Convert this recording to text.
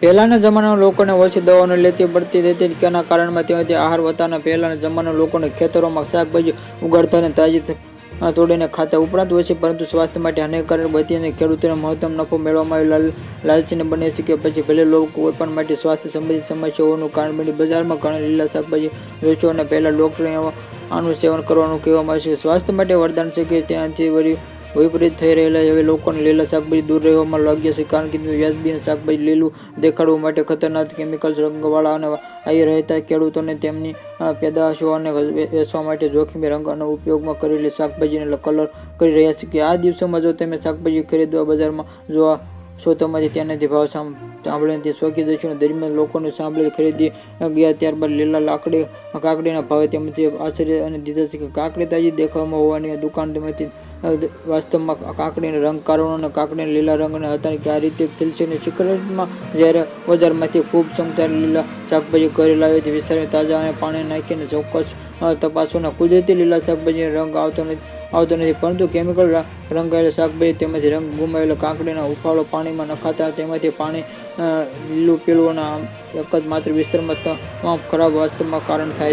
પહેલાના જમાનામાં લોકોને ઓછી દવાઓને લેતી પડતી હતી. તેના કારણમાં તેમાંથી આહાર વધતાના પહેલાના જમાનાના લોકોને ખેતરોમાં શાકભાજી ઉગાડતા અને તાજી તોડીને ખાતા. ઉપરાંત ઓછી, પરંતુ સ્વાસ્થ્ય માટે હાનિકારક બધી અને ખેડૂતોને મહત્તમ નફો મેળવવામાં આવી લાલ લાલચીને બને છે કે પછી ભલે લોકો કોઈ પણ માટે સ્વાસ્થ્ય સંબંધિત સમસ્યાઓનું કારણ બની. બજારમાં ઘણા લીલા શાકભાજી વેચો અને પહેલાં ડોક્ટરે આનું સેવન કરવાનું કહેવામાં આવે છે. સ્વાસ્થ્ય માટે વરદાન છે કે ત્યાંથી વળી વિપરીત થઈ રહેલા હવે લોકોને લીલા શાકભાજી દૂર રહેવામાં લાગ્યા છે કારણ કે વ્યાજબી શાકભાજી લીલું દેખાડવા માટે ખતરનાક કેમિકલ્સ રંગવાળા અને આવી રહેતા ખેડૂતોને તેમની પેદાશો અને વેચવા માટે જોખમી રંગ અને ઉપયોગમાં કરેલી શાકભાજીને કલર કરી રહ્યા છે કે આ દિવસોમાં જો તમે શાકભાજી ખરીદવા બજારમાં જોવા, છો તમારી તેનાથી ભાવ સામ સાંભળીને તે સ્વકી દર્શન દરમિયાન લોકોને સાંભળી ખરીદી ગયા, ત્યારબાદ લીલા લાકડી, કાકડીના ભાવે તેમાંથી આશ્ચર્ય અને દીધા છે કે કાકડી તાજી દેખાવામાં હોવાની દુકાન તેમાંથી વાસ્તવમાં કાકડીના રંગ કારણો અને કાકડીના લીલા રંગના હતા કે આ રીતે ખીલશે અને સિક્રેટમાં જ્યારે બજારમાંથી ખૂબ સંખ્યા લીલા શાકભાજી કરી લાવી હતી વિસ્તારને તાજા અને પાણી નાખીને ચોક્કસ તપાસોના કુદરતી લીલા શાકભાજીનો રંગ આવતો નથી આવતો નથી, પરંતુ કેમિકલ રંગાયેલા શાકભાજી તેમાંથી રંગ ગુમાવેલા કાકડીના ઉફાળો પાણીમાં નખાતા, તેમાંથી પાણી લીલું પીળું અને એક જ માત્ર વિસ્તારમાં તમામ ખરાબ વાસ્તવમાં કારણ થાય